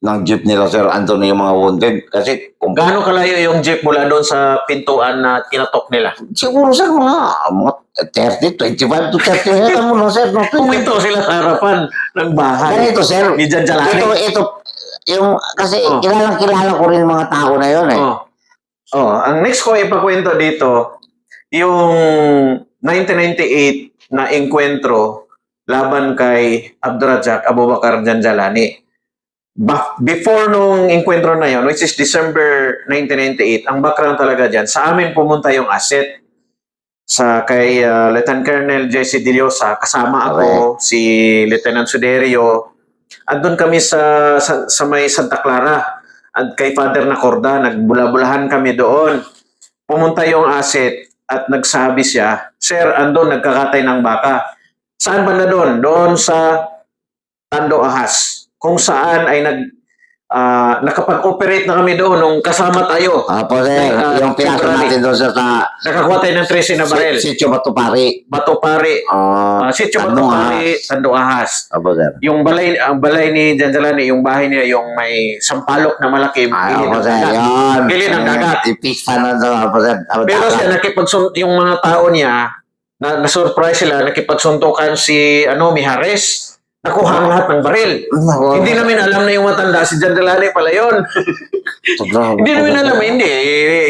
ng jeep nila, sir, andun yung mga wounded. Kasi, kung, Gaano kalayo yung jeep mula doon sa pintuan na tinatok nila? siguro, sir, mga, mga 30, 25 to 30 meter mo na, sir. No? Puminto sila sa harapan ng bahay. Ganito, sir. Ni Jan Jalani. Ito, ito, yung, kasi Oh. kilalang kilala ko rin mga tao na yun, eh. Oh. Oh, ang next ko ipakwento dito, yung 1998 na enkwentro laban kay Abdurazak Abubakar Janjalani. Before nung enkwentro na yon, which is December 1998, ang background talaga dyan, sa amin pumunta yung asset sa kay uh, Lieutenant Colonel Jesse Diliosa, kasama ako, si Lieutenant Suderio. Andun kami sa, sa, sa may Santa Clara at kay Father Nacorda, nagbula-bulahan kami doon. Pumunta yung asset at nagsabi siya, Sir, andun, nagkakatay ng baka. Saan ba na doon? Doon sa Tando Ahas. Kung saan ay nag, ah, nakapag-operate na kami doon nung kasama tayo. Apo, sir, ah, yung pinasok temporary. natin doon sa, sa Nakakuha tayo ng 13 na barel. si, si Chumatupari. Bato Pare. Uh, Uh, Bato Pare, Tando Ahas. Apo, sir. Yung balay, ang balay ni Janjalani, yung bahay niya, yung may sampalok na malaki. Ay, gilid apo, sir, yun. Gilid ng dagat. Ipis pa na doon, apo, sir. Apo, Pero siya, nakipagsun yung mga tao niya, na, na-surprise sila, nakipagsuntukan si ano, Mijares. Nakuha ang lahat ng baril. Naku, Hindi namin alam na yung matanda, si Janjalani pala yun. hindi namin alam, hindi.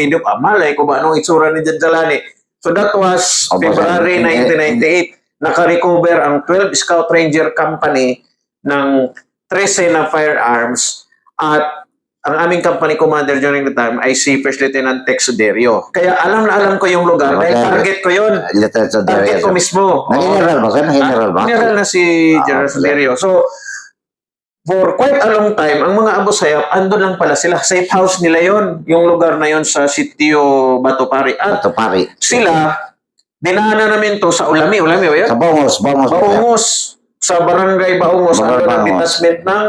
Hindi pa malay kung ano itsura ni Janjalani. So that was February sir. 1998. Naka-recover ang 12 Scout Ranger Company ng 13 na firearms at ang aming company commander during the time ay si First Lieutenant Tex Suderio. Kaya alam na alam ko yung lugar dahil Okay. target ko yun. Lieutenant sa Target ko mismo. Nag-general ba, sir? Nag-general ba? Ah, General na si Ah, General. Suderio. So, for quite a long time, ang mga Abu Sayyaf, andun lang pala sila. Safe house nila yon yung lugar na yon sa sitio Batopari. At Batupari. sila, dinaanan namin to sa Ulami. Ulami ba yun? Sa Bongos, Bongos. Baungos. Sa barangay. Barangay Andun ang detachment ng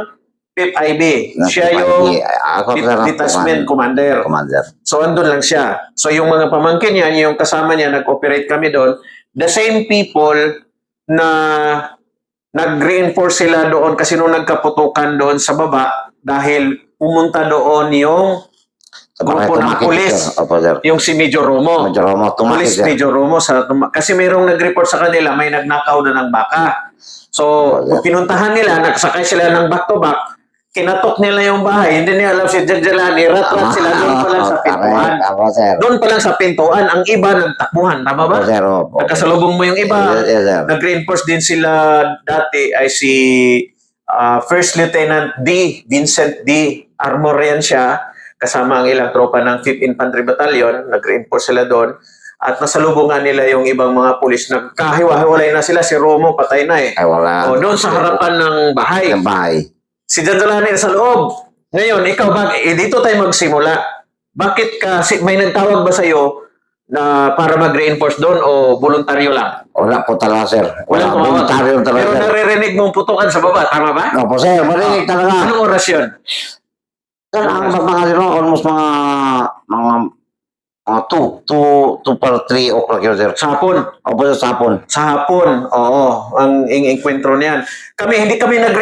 PIP IB. Siya yung Ako, detachment commander. Commander. So, andun lang siya. So, yung mga pamangkin niya, yung kasama niya, nag-operate kami doon. The same people na nag-reinforce sila doon kasi nung nagkaputukan doon sa baba dahil pumunta doon yung Grupo ng pulis. yung si Major Romo. Medyo Romo, sir. Major Romo sa kasi mayroong nag-report sa kanila may nagnakaw na ng baka. So, pag pinuntahan nila, nagsakay sila ng back to back, kinatok nila yung bahay, hindi nila alam si Janjalani, rat-rat sila doon pa lang sa pintuan. Ako, sir. Doon pa lang sa pintuan, ang iba nagtakbuhan, tama ba? Opo, sir. Opo. Nagkasalubong mo yung iba. Yes, yes, sir. Nag-reinforce din sila dati ay si ah, First Lieutenant D. Vincent D. Armor yan siya. Kasama ang ilang tropa ng 5th Infantry Battalion. Nag-reinforce sila doon. At nasalubungan nila yung ibang mga pulis. Nagkahiwa-hiwalay na sila. Si Romo patay na eh. Ay, wala. O, doon sa harapan ng bahay. Ng bahay. Si Janjalani sa loob. Ngayon, ikaw ba, eh, dito tayo magsimula. Bakit ka, si- may nagtawag ba sa'yo na para mag-reinforce doon o voluntaryo lang? Wala po talaga, sir. Wala tumawag. voluntaryo talaga, Pero sir. naririnig mong putukan sa baba, tama ba? Opo, sir. Marinig talaga. Anong oras yun? Sir, ang mga mga sir, almost mga mga mga 2, 2, 2 para 3 o'clock yun, sir. Sa hapon. Opo, sir, sa hapon. Sa hapon, oo. Ang ing enkwentro niyan. Kami, hindi kami nag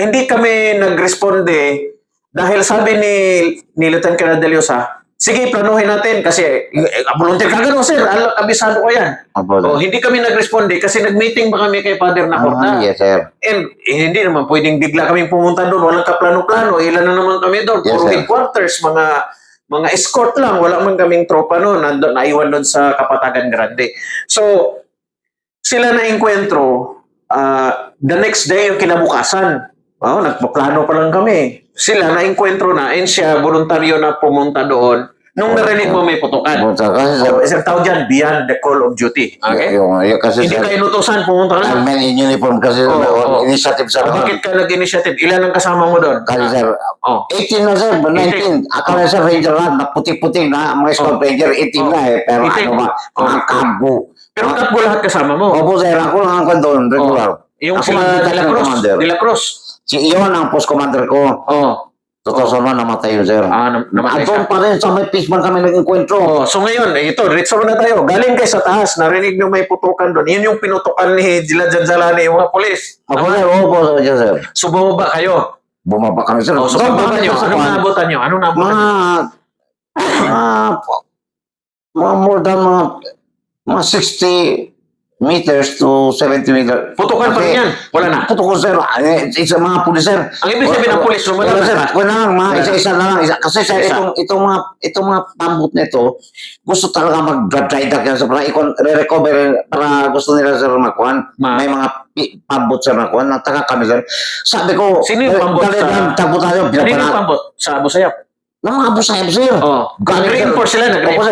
hindi kami nagresponde dahil sabi ni, ni Lieutenant Colonel Deliosa, sige, planuhin natin kasi eh, volunteer ka gano'n, sir. Al- Kabisado ko yan. Opo, sir. Oh, hindi kami nagresponde kasi nag-meeting ba kami kay Father Ah, Nacorda. yes, sir. And eh, hindi naman pwedeng bigla kaming pumunta doon. Walang kaplano-plano. Ilan na naman kami doon. Yes, Puro sir. headquarters, mga mga escort lang. Wala man kaming tropa noon. Nandun, naiwan doon sa Kapatagan Grande. So, sila na enkwentro. ah, the next day, yung kinabukasan. Oh, nagpaplano pa lang kami. Sila na enkwentro na and siya voluntaryo na pumunta doon. Nung narinig mo may putukan. Sir. Kasi, sir, Oh, isang tao dyan, beyond the call of duty. Okay? yung, yung, kasi, Hindi sir, ka inutusan, pumunta ka I'm na. men in uniform kasi, Oo, oo. initiative, sir. Ah, bakit ka nag-initiative? Ilan ang kasama mo doon? Kasi, sir, Oh. 18 na, sir, 19. Akala, sir, ranger na, na puti-puti na, mga scout Oh. ranger, 18 Oh. na eh. Pero 18. ano ba, Oh. mga kabo. Pero tatbo lahat kasama mo. Opo, sir, ako lang ang doon, regular. Yung Ako sila lang De La Cruz. De La Cruz. Si iyon ang post commander ko. Oh. Totoo sa mga namatay yun, sir. Ah, nam- namatay Andun siya. pa rin sa may Fishman kami nag-enkwentro. Oh, so ngayon, eh, ito, diretso na tayo. Galing kayo sa taas, narinig nyo may putukan doon. Yun yung pinutukan ni Jila Janjalani, yung mga polis. Ako, sir, opo, sir, sir. So bumaba kayo. bumaba kami sir. Oh, so Doon, pagbaba nyo, sa anong kwan, naabutan nyo? Anong naabutan mga, nyo? mga, mga more than mga, mga 60 meters to 70 meters. Putukan pa rin yan. Wala na. Putukan sir. Eh, Isa mga pulis sir. Ang ibig sabihin ng pulis, Wala lumalabas sir. na. Wala lang, mga isa-isa na lang. Isa, kasi sir, itong, itong mga, itong mga pambot nito, gusto talaga mag-dry dock yan. So, para ikon, re-recover, para gusto nila sir makuhan. Ma- May mga pambot sir makuhan. Nagtaka kami sir. Sabi ko, Sino yung dali- pambot dali sa- lang, tagpo tayo. Kanino yung pambot? Sa Abu Sayyaf? Ng mga busayab sir. Oh. Opo sir,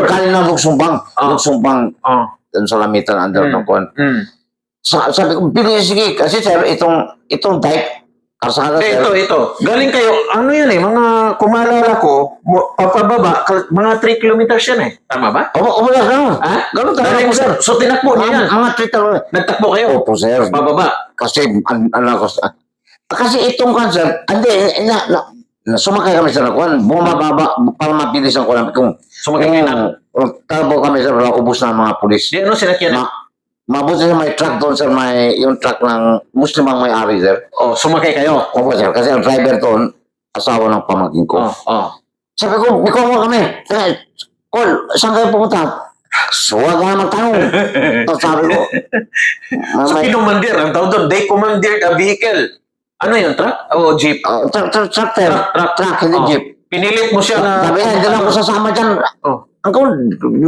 galing ng Lugsumbang. Oh. Lugsumbang. Oh. Dun sa lamitan under Mm. ng kuhan. Mm. Sa, sabi ko, bilis sige. Kasi sir, itong, itong dike, karsada Eh, ito, ito. Galing kayo, ano yan eh, mga kumalala ko, papababa, mga 3 kilometers yan eh. Tama ba? Opo, sir, ganun. Ha? Ganun talaga Galing po, sir. So, tinakbo niyo yan. Mga, mga Twitter. Nagtakbo kayo. Opo, sir. Pababa. Kasi, an, ano ko, kasi itong cancer, hindi, na, na, na, sumakay kami sa nakuan, bumababa, para mabilis ang kulang. Kung, Sumakay kayo na. Tabo kami sa ubus ng mga pulis. Di ano sinakyan? Ma, mabuti sa may truck doon, sir, may, yung truck ng Muslim ang may-ari, sir. Oh, sumakay kayo. Opo, sir, kasi ang driver doon, asawa ng pamangkin ko. Oh, oh. Sabi ko, ikaw mo kami. Col, saan kayo pumunta? Suwag nga magtanong. Tapos sabi ko, So, mamay, kinumandir, ang tawag doon, they commandeered a vehicle. Ano yun, truck? O jeep? uh, truck, truck, Truck, truck. truck, hindi Oh. jeep. Pinilit mo siya na... Sabi niya, hindi lang ako sasama dyan. Oh. Uncle,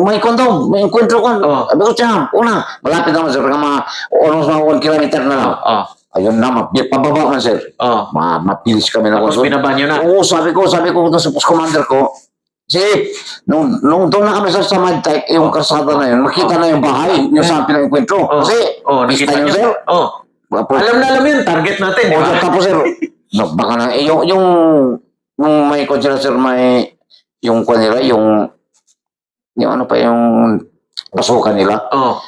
may kondo, may enkwentro ko. Oh. Sabi ko, siya, una, malapit naman sir, mga almost mga 1 kilometer na lang. Oh, Ayun na, pababa man sir. oh. Ma mapilis kami na Tapos binaba nyo na. Oo, sabi ko, sabi ko sa post commander ko, si, nung, nung doon na kami sa Samad Type, yung karsada na yun, makita na yung bahay, yung saan pinag-enkwentro. Oh. Kasi, Oh, nakita nyo, nyo. sir. Oh. Tapos, Alam na alam yun, target natin. oh, tapos, sir, no, baka na, eh, yung, yung, yung may konsera, sir, may, yung kwan nila, yung, yung ano pa, yung pasukan nila. Oh.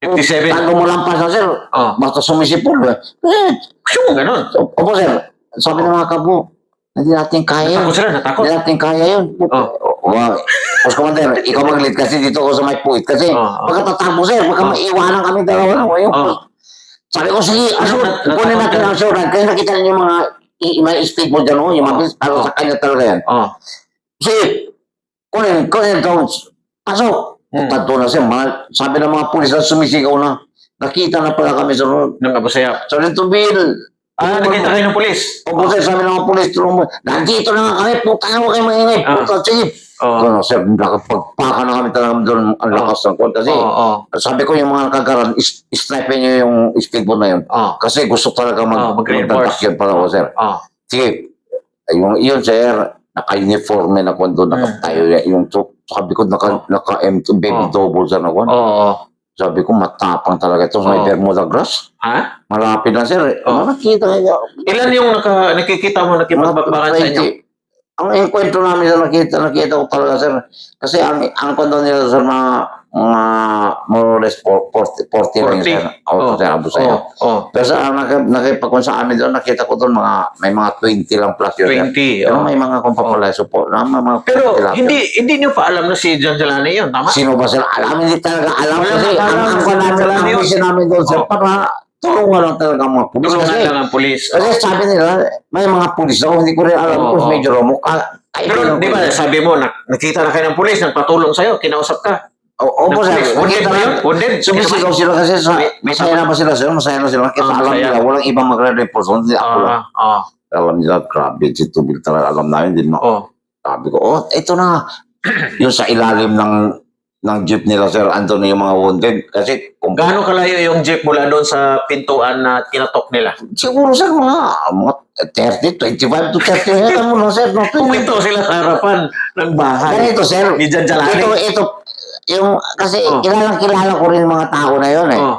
57. Talo mo lang pa, sir, Oh. basta sumisipol. Eh, eh, Gusto mo ganun? opo, sir, sabi ng mga kabo, hindi natin kaya. Natakot sila, natakot. Hindi natin kaya yun. Oh. Wow. Boss Commander, ikaw mag-lead kasi dito ako sa may puwit. Kasi Oh, oh. pagkatatakbo sir, baka Oh. maiwanan kami dalawa na. Yung, Oh. Sabi ko, sige, nat- Kunin natin ang assured. Kasi nakita niyo yung mga may speed mo dyan, oh, yung mga Oh. sa kanya talaga yan. Oh. Sige, kunin, kunin ito. Pasok. Hmm. Tanto na siya, mga, sabi ng mga pulis na sumisigaw na. Nakita na pala kami sa road. Nung Abu Sayyaf. So, nito, Bill. Ah, nakita kayo ng pulis. Opo, sir, sabi ng mga pulis, tulong mo. Nandito na nga kami, puta na mo kayo maingay. Ah. Puta, sige. Oh. Ano, sir, nakapagpaka na kami talaga doon ang lakas ng kwan. Kasi, Oh, oh. sabi ko yung mga kagaran, snipe nyo yung speedboat na yun. Oh. Kasi gusto talaga mag, Oh, mag-reinforce. para ko, sir. Oh. Sige, yung, yun, sir, naka-uniforme na kwan doon, nakatayo. Yung, to, sabi ko, naka, naka-M2 baby Oh. double sa na kwan. Oh. oh. Sabi ko, matapang talaga ito may Oh. Bermuda grass. Ha? Malapit na, sir. Oh. Nakakita kayo. Ilan yung naka, nakikita mo nakipagbakbakan sa inyo? Ang enkwentro namin sa nakita, nakita ko talaga, sir. Kasi ang, ang kondo nila, sir, mga, mga more or less 40, 40 lang, 40? sir. O, Oh. sir, abo sa'yo. Oh. Oh. Pero sa nakip, nakipagkon sa amin doon, nakita ko doon mga, may mga 20 lang plus yun. sir. 20. Pero Oh. may mga kumpapalaso po. Na, mga, mga Pero 40 lang, sir. hindi hindi niyo pa alam na si John Jalani yun, tama? Sino ba sila? Alam, hindi talaga alam. Ang, ang, ang, sino ang, ang yun. mission namin doon, sir, Oh. para tulungan lang talaga ang mga pulis. Tulungan lang ang pulis. kasi sabi nila, may mga pulis ako, hindi ko rin alam Oo, kung oo. medyo romo. Ka, Pero di ba, sabi mo, nak- nakita na kayo ng pulis, nagpatulong sa'yo, kinausap ka. O- Opo, sir. Wounded ba yun? Wounded? Sumisigaw sila kasi sa, May- may masaya na ba sila sir? Masaya na sila. Kasi Ah, alam masaya. nila, walang ibang magre-report. Hindi ako lang. Ah, ah, Alam nila, grabe, si Tubil talaga. Alam namin, din mo. oh. Sabi ko, oh, ito na. yung sa ilalim ng ng jeep nila, sir, andun na yung mga wounded. Kasi, kung Gaano kalayo yung jeep mula doon sa pintuan na kinatok nila? siguro, sir, mga, mga 30, 25 to 30 hectare mo lang, sir. No? Pumunto sila sa harapan ng bahay. Ganito, sir. Ni Jalani. Ito, ito, yung, kasi Oh. kilalang kilala ko rin mga tao na yun, eh. Oh,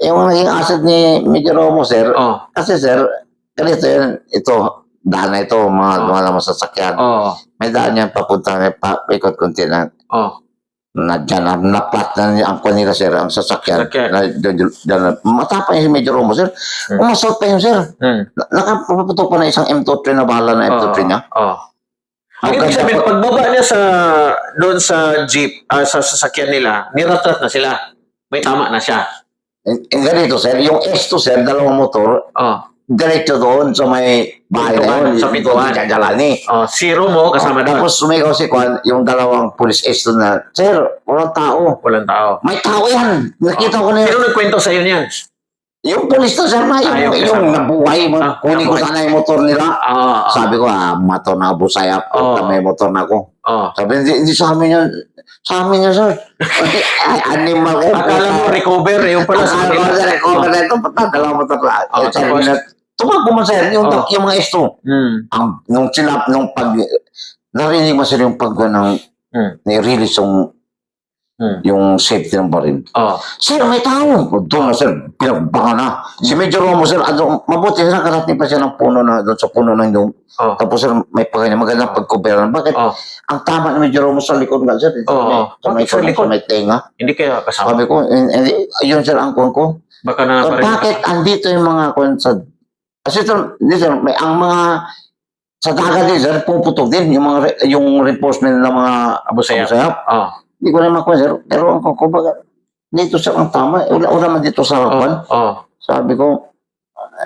Yung naging asset ni Major Romo, sir, oh, Kasi sir, ganito yun, ito, daan na ito, mga Oh. lumalang sasakyan. oh, May daan yan papunta, may pa, ikot konti na, oh. na dyan, na, naplat na niya ang kanila sir, ang sasakyan. Sasakyan. Na, dyan, dyan, dyan, matapang yung medyo romo sir. Hmm. Umasot pa yun sir. Hmm. Na- Nakapaputok pa na isang M23 na bahala na M23 Oh, niya. Oh. Ang ibig sabihin, pagbaba niya sa doon sa jeep, ah, sa sasakyan nila, niratrat na sila. May tama na siya. And, and ganito sir, yung S2 sir, dalawang motor, Oh, diretso doon sa may bahay na Pintuan, yun. sa pintuan. Sa Jalani. Oh, zero mo kasama doon. Tapos sumigaw si Kwan, yung dalawang police agent na, Sir, walang tao. Walang tao. May tao yan. Nakita ko na yun. Sino nagkwento sa iyo niyan? Yung police na sir yung, Ah, yung kasama. nabuhay. Ah, kunin ko nabuhay. sana yung motor nila. Ah, ah, Sabi ko, ah, motor na busaya. Oo. Oh. May motor na ako. ah. Sabi, hindi, hindi sa amin yan. Sa amin yan, sir. Ay, animal ko. Akala mo recover, yung pala sa Akala ko sa recover na ito, patadala mo ito. Oo, Eh, sabi tapos? na, Tumakbo mo sir, yung, Oo. yung mga isto. Hmm. Ang, nung sinap, nung pag, narinig mo sir yung pag ng, Hmm. ni-release yung, Hmm. yung safety ng baril. Oh. Sir, may tao. Doon na, sir. Pinagbangan na. Si Major Romo, sir, ano, mabuti na nakarating pa siya ng puno na, doon sa puno ng yung, Oh. tapos, sir, may pagkanya, magandang pagkuberan. Bakit? Oh. Ang tama ni Major Romo sa likod nga, sir. Oo, oo. Sa may, sa likod? Sa may tenga. Hindi kaya kasama. Sabi ko, eh, eh, yun, sir, ang kuwan ko. Baka na So, bakit andito yung mga kuwan sa, kasi, sir, hindi, sir, may, ang mga, sa dagat din, sir, puputok din yung mga, yung reinforcement ng mga Abu Sayyaf. sayap. Oh. Hindi ko naman sir. Pero, ang kumbaga, dito, sir, ang tama. Wala, wala man dito sa harapan. Oh. Oh. Sabi ko,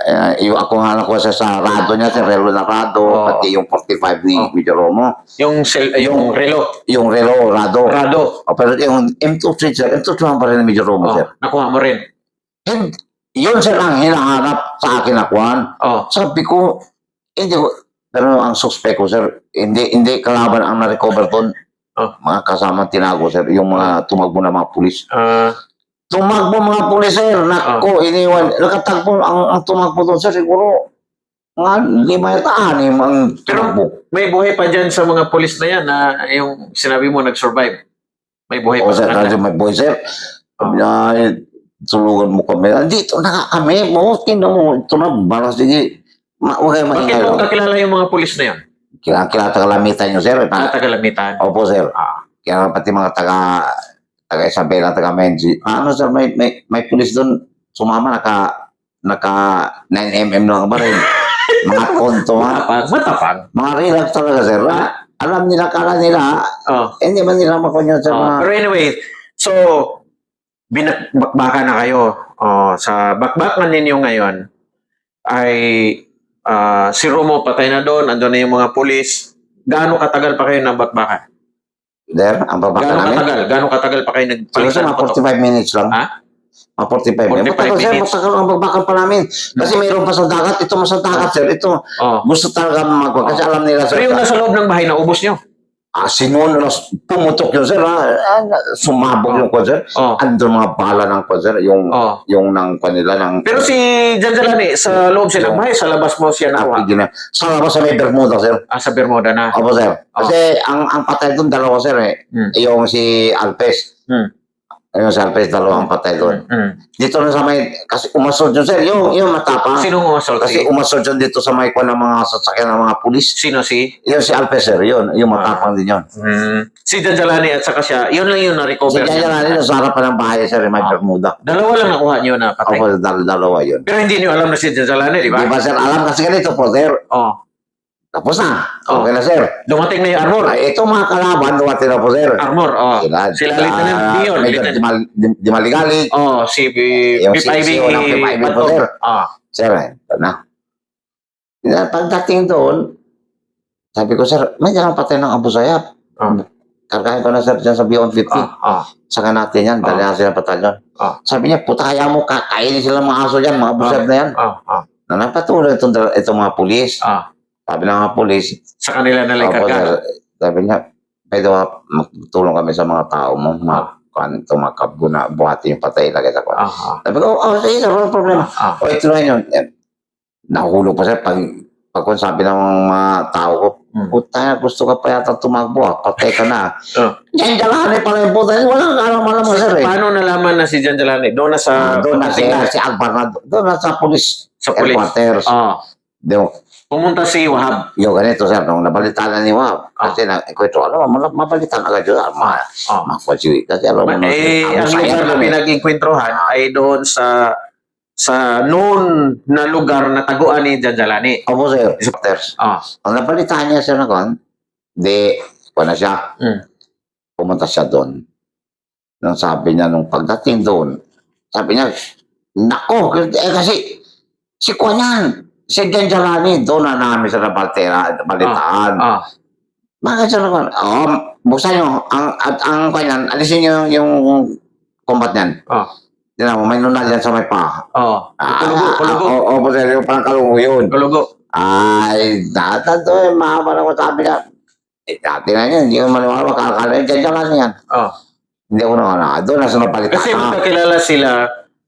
eh, yung ako nga ko sa sarado niya, si Relo Narado, Oo. pati yung 45 ni Oo. Medyo Romo, Yung sel, yung relo. yung Relo Rado. Rado. O, pero yung M23, sir, M23 pa rin ni Medyo Romo, Oh. sir. Nakuha mo rin. And, yun, sir, ang hinahanap sa akin na kuhan. Oh. Sabi ko, hindi ko, pero ang suspect ko, sir, hindi, hindi kalaban ang na-recover doon. Oh. Mga kasama tinago, sir, yung mga tumagbo na mga pulis. Ah. Tumagbo mga pulis, sir. Nako, iniwan. Nakatagpo, ang, ang tumagbo doon, sir, siguro, mga lima yata, anim ang Pero- tumakbo. may buhay pa dyan sa mga polis na yan na yung sinabi mo nag-survive. May buhay O, pa sir, radyo may boy, sir. Niya, "Ay, tulungan mo kami. Andito na kami. Mo, kino mo. Ito na, bara, sige. Ma, kayo Bakit mo oh. kakilala yung mga polis na yan? Kaya kilata kalamitan nyo, sir. Ah, tagalamitan. Opo, sir. Ah. Kaya pati mga taga taga Isabela, taga Menzi. Ano, sir, may, may, may pulis doon. Sumama, naka, naka 9mm lang ba rin? mga konto, ha? Matapang. Matapang. Mga relax talaga, sir. Ah, alam nila, kala nila, Oh. eh, hindi man nila makunya, sir. Oh, mga- pero anyway, so binakbakan na kayo. Oh, sa bakbakan ninyo ngayon ay ah, si Romo patay na doon, andun na yung mga pulis. Gaano katagal pa kayo nabakbakan? There, ang babaka Gaano namin. katagal? Gaano katagal pa kayo Siguro, nagpalitan? mga 45 minutes lang. Ha? Mga 45 minutes. 45 Matagal, sir, minutes. matagal ang babaka pa namin. Kasi mayroon pa sa dagat. Ito mo sa dagat, sir. Ito, Oh. gusto talaga magwa. Kasi alam nila, sir. Pero yung nasa loob ng bahay, naubos nyo? Ah, sinuno na pumutok yun, sir. Ah, ah, sumabog yung kwan, sir. Oh. Andun mga bala ng kwan, sir. Yung, Oh. yung ng kwan nila, ng... Pero si Janjalani, sa loob siya ng bahay, sa labas mo siya. Apigin na. Sa labas sa may Bermuda, sir. Ah, sa Bermuda na. Opo, sir. Kasi ang ang patay doon, dalawa, sir, eh. Hmm. Yung si Alpes. Hmm. Yung si Alpes, dalawa ang patay doon. Mm. Dito na sa may... Kasi umasod yun, sir. Yung, yung matapang. Sinong umasol? Kasi Si, umasod yun dito sa may kwan ng mga sasakyan ng mga pulis. sino si? Yun si Alpes, sir. Yun. Yung matapang din yun. Mm. Si Janjalani at saka siya, yun lang yung Si na-recover Jaya niya. Rani, nasa harapan ng bahay, sir. May Ah. Bermuda. Dalawa lang nakuha niyo na patay. Opo, dal- dalawa yun. Pero hindi niyo alam na si Janjalani, di ba? Di ba, sir? Alam kasi ganito po, sir. Oh. Tapos na. Oh. Okay na, sir. Dumating na yung armor. Ay, ito mga kalaban, dumating na po, sir. Armor, oh. Sila, Sila Lieutenant Dion. Medyo Lieutenant- Dimal- Dim- Dimaligalig. Oh, si Yung si unang Pip Ivy po, sir. Ah. Sir, eh, ito na. Pagdating doon, sabi ko, sir, may dalang patay ng Abu Sayyaf. Ah. Kargahin ko na, sir, dyan sa Beyond 50. Ah. Ah. Saka natin yan, dali Ah. na sila batalyon. Ah. Sabi niya, puta, kaya mo, kakainin sila mga aso dyan, mga Abu Ah. Sayyaf na yan. Ah. Ah. Na napatuloy itong, itong mga pulis. Ah. Sabi ng mga pulis, Sa kanila na lang Opo, sir. Sabi niya, pwede ba magtulong kami sa mga tao mo, mga kan ito mga kabgo na buhati yung patay lagay sa kwan. Ah. Ah. Sabi ko, oh, sige sir, walang problema. Ah. O, ito na yun. Yan. Nahulog pa sir, pag, pag kung sabi ng mga tao ko, Hmm. puta, gusto ka pa yata tumakbo, ah. patay ka na. Oh. Yan, dalahan pa rin puta. Walang alam-alam mo sir eh. Paano nalaman na si Janjalani? Doon na sa Ah, doon na si, si na, doon na sa police sa pulis. headquarters. Ah. Yung, Pumunta si Wahab. yung ganito sir, nung nabalitaan na ni Wab, kasi na, kwento, alam mo, mabalitaan agad yun, ma, Ah. Makwasiwi. Kasi alam mo Ma- na, eh, ang Abu Sayyaf lugar na yun eh. pinag-inkwentrohan ay doon sa sa noon na lugar na taguan ni Janjalani. Opo, sir. Headquarters. Ah. Ang nabalitaan niya sir na kon, di, kuha na siya. Mm. Pumunta siya doon. Nung sabi niya, nung pagdating doon, sabi niya, nako, eh, kasi, si Kuan yan, si Jan Jalani, doon na namin sa nabalita, balitaan. Ah, Bakit sa naman? Oo, buksan nyo. Ang, at ang kanyan, alisin nyo yung, combat niyan. Ah. Yan mo, may nunal yan sa may pa. oh. Ah, Kulugo, kulugo. Oo, oh, oh, yung parang kalungo yun. Kulugo. Ay, datan to eh, mahaba na ko sabi niya. Eh, dati na yun, hindi ko maniwala, makakala yun, dyan lang yan. Oh. Hindi ko na, na doon na sa napalitan. Kasi magkakilala sila,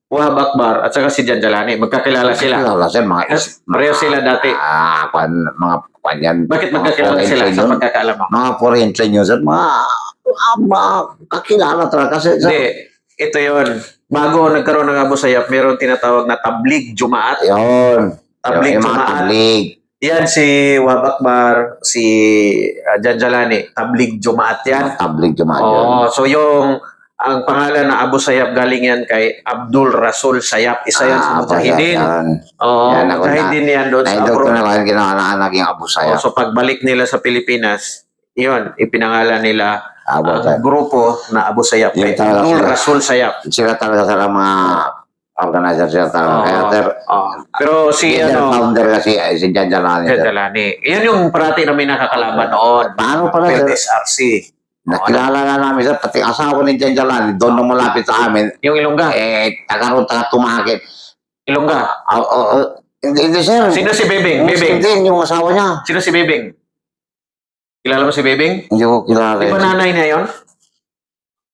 Wahab Akbar at saka si Jan Jalani. Magkakilala sila. Kilala sir, mga is, Pareho sila dati. Ah, kwan, mga kwan yan. Bakit magkakilala sila sa yun. pagkakaalam mo? Mga foreign train yun, sir. Mga, mga kakilala talaga. Kasi, sir, Hindi. Ito yon Bago nagkaroon ng Abu Sayyaf, meron tinatawag na tablig Jumaat. yun. Tablig mga Jumaat. tablig. Yan si Wahab Akbar, si uh, Jan Jalani. Tablig Jumaat yan. Tablig jumaat yun. Oo. So yung ang pangalan na Abu Sayyaf galing yan kay Abdul Rasul Sayyaf. Isa yan sa Ah, Mujahidin. yan. Oo. Yan, ako na- Mujahidin yan doon sa Naidot ko abroad. na kaya kinakaanak yung Abu Sayyaf. so pagbalik nila sa Pilipinas, yun, ipinangalan nila Abu ang Sayyaf. grupo na Abu Sayyaf. Kay talaga Abdul sila. Rasul Sayyaf. Sila talaga sila mga organizer sila talaga. Kaya, Oo. sir, Oo. Pero si leader, ano, founder kasi, ay, si Jan Jalani. Jan. Jalani. Yan yung parati namin nakakalaban noon. Paano pala, sir? Perez RC. Nakilala na namin, sir, pati asawa ni Jan Jalani, doon na malapit sa amin, Yung Ilongga. eh, taga ron, taga tumakit. Ilongga. Ah, ah, ah, hindi, hindi, sir. Sino si Bebing? Bebing. Hindi, yung asawa niya. Sino si Bebing? Kilala mo si Bebing? Hindi ko kilala. Di ba nanay niya yon?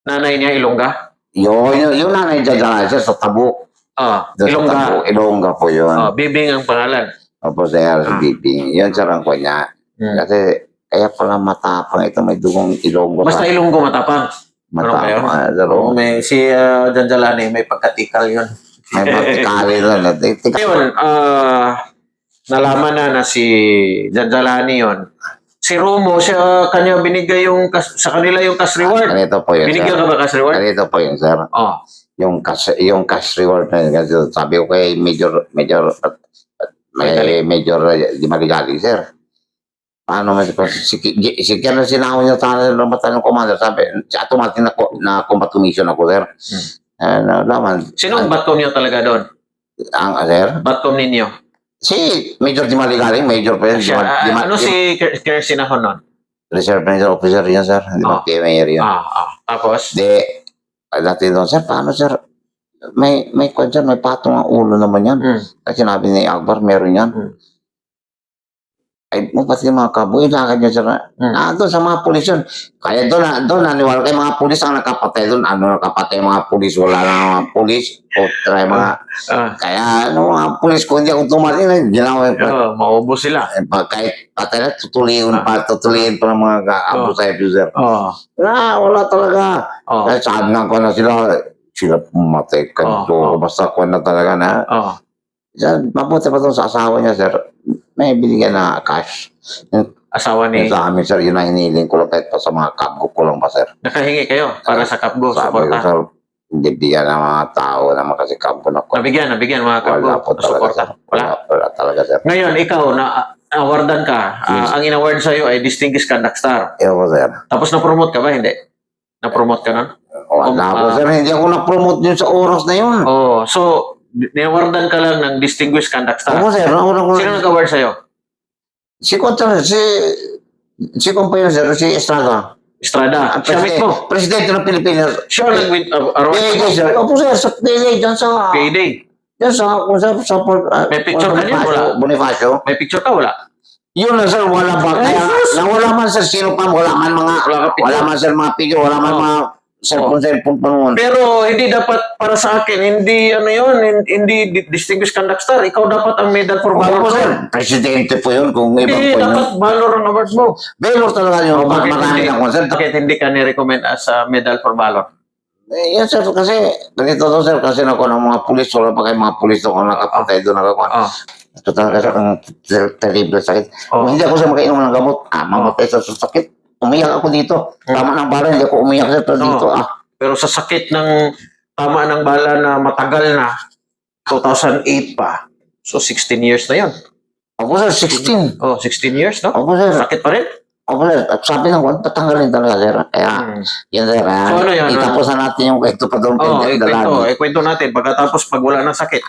Nanay niya Ilongga? Yun, yun, yun na Jan Jalani, sir, sa Tabuk. Ah, Doon sa Ilongga. Tabuk. Ilongga po yun. Ah, Bebing ang pangalan. Opo, sir, si Ah. Bibing. Yun, sir, ang kanya. Hmm. Kasi, kaya pala matapang ito, may dugong Ilonggo. Basta Ilonggo matapang. Ano ba yun? matapang. ah, Oo, may si uh, Jan Jalani may pagkatikal yun. May eh. Tik- tik- Ngayon, ah, nalaman na na si Jan Jalani yun. Si Romo, siya kanya binigay yung kas- sa kanila yung cash reward. Ganito po yun, Binigyan sir. ka ba cash reward? Ganito po yun, sir. Oh. Yung cash, yung cash reward na yun. Kasi sabi ko kay Major, Major, at- may Major uh, di Marigali, sir. Paano man si si si Kaya sinahon niya tayo ng batalyon commander, sabi, si automatic na, ko- na combat commission ako, sir. Hmm. Eh, na, naman, Sino ang batom niyo talaga doon? ang, ah, sir, Batom ninyo? si Major di Marigali, Major pa yun. Siya, Di, Ma- di, ah, ano si Ker- Kersinahon nun? Reserve Major Officer yan, sir. Di Ah. ba, Mayor yan. Ah, ah. Tapos? Di, dati doon, sir, paano, sir? May, may, kwan, sir, may patong ang ulo naman yan. Hmm. Kasi sinabi ni Akbar, meron yan. Hmm. Ay, mo pati mga kaboy, lakad niya sir. Hmm. Ah, doon sa mga pulis yun. Kaya doon, na- doon, naniwala kay mga pulis ang nakapatay doon. Ano nakapatay mga pulis? Wala na mga pulis. O, try mga, Ah, kaya, ano mga pulis, kung hindi ako tumating, ginawa yung oh, maubos sila. eh, pa- kahit patay na, tutuliin pa, tutuliin pa ng mga ka-abu Oh. sa user. Oh, Ah, wala talaga. oh, Kaya saan nga ko na sila, sila pumatay ka. Oh, oh. Basta ko na talaga na. oh. Sir, mabuti pa doon sa asawa niya, sir. May binigyan na cash. Asawa ni... Yung sa amin, sir, yun ang hiniling ko lang kahit pa sa mga kabgo ko lang pa, sir. Nakahingi kayo para sa Kapgo, Sabi ko, suporta. sir, hindi bigyan ng mga tao naman kasi kabgo na ko. Nabigyan, nabigyan mga Kapgo, Wala po talaga, suporta. sir. Wala. Wala, wala talaga, sir. Ngayon, ikaw, na awardan ka. Ah, ang in-award sa'yo ay Distinguished Conduct Star. Ewan ko, sir. Tapos na-promote ka ba? Hindi. Na-promote ka nun? Wala Um, ako, ah. sir. Hindi ako na-promote yun sa oras na yun. Oh, so, ni-awardan ka lang ng Distinguished Conduct Star. Ako, sir. Ako, ako, Sino nag-award sa'yo? Si Contra, si... Si Kumpayo, sir, si Estrada. Estrada. Ang Siya mismo. presidente ng Pilipinas. Siya nag-win award. PAD, sir. Opo, sir, sa PAD, dyan sa... Payday. Dyan sa... Kung sa... sa uh, May picture ka niyan, wala? Bonifacio. May picture ka, wala? Yun na, sir, wala ba? Ay, Kaya, na wala man, sir, sino pa, wala man mga... Wala. Wala man, sir, mga figure, wala man Oh. mga cellphone, cellphone pa noon. Pero hindi dapat para sa akin, hindi ano yun, hin- hindi di- Distinguished Conduct Star. Ikaw dapat ang medal for valor. Opo, sir. sir. Presidente po yun, kung ibang Hindi, po yun. dapat valor ang award mo. Belor talaga yun. Oh, bakit Marami hindi? na concert. Bakit hindi ka ni-recommend as a medal for valor? Eh, yan, sir, kasi, ganito to, sir, kasi ako ng mga pulis, wala pa kayo mga pulis doon, nakapatay doon, ako, Oh. ito talaga, sir, ang ter- terrible sakit. Oh. Kung hindi ako sa makainom ng gamot, ah, mamatay sa sa sakit. Umiyak ako dito. Tama ng bara, hindi ako umiyak, sir, pero Oh. dito, ah. Pero sa sakit ng tama ng bala na matagal na, 2008 pa. So 16 years na yun. Ako, sir, 16. Oh, 16 years, no? Ako, sir, Sakit pa rin. ako, sir, at sabi ng kwan, tatanggalin talaga, sir. Kaya, Hmm. Yan sir, ha? So, ano yan, Itapos na natin yung kwento pa doon. Oh, kay ikwento, ikwento natin. Pagkatapos, pag wala ng sakit,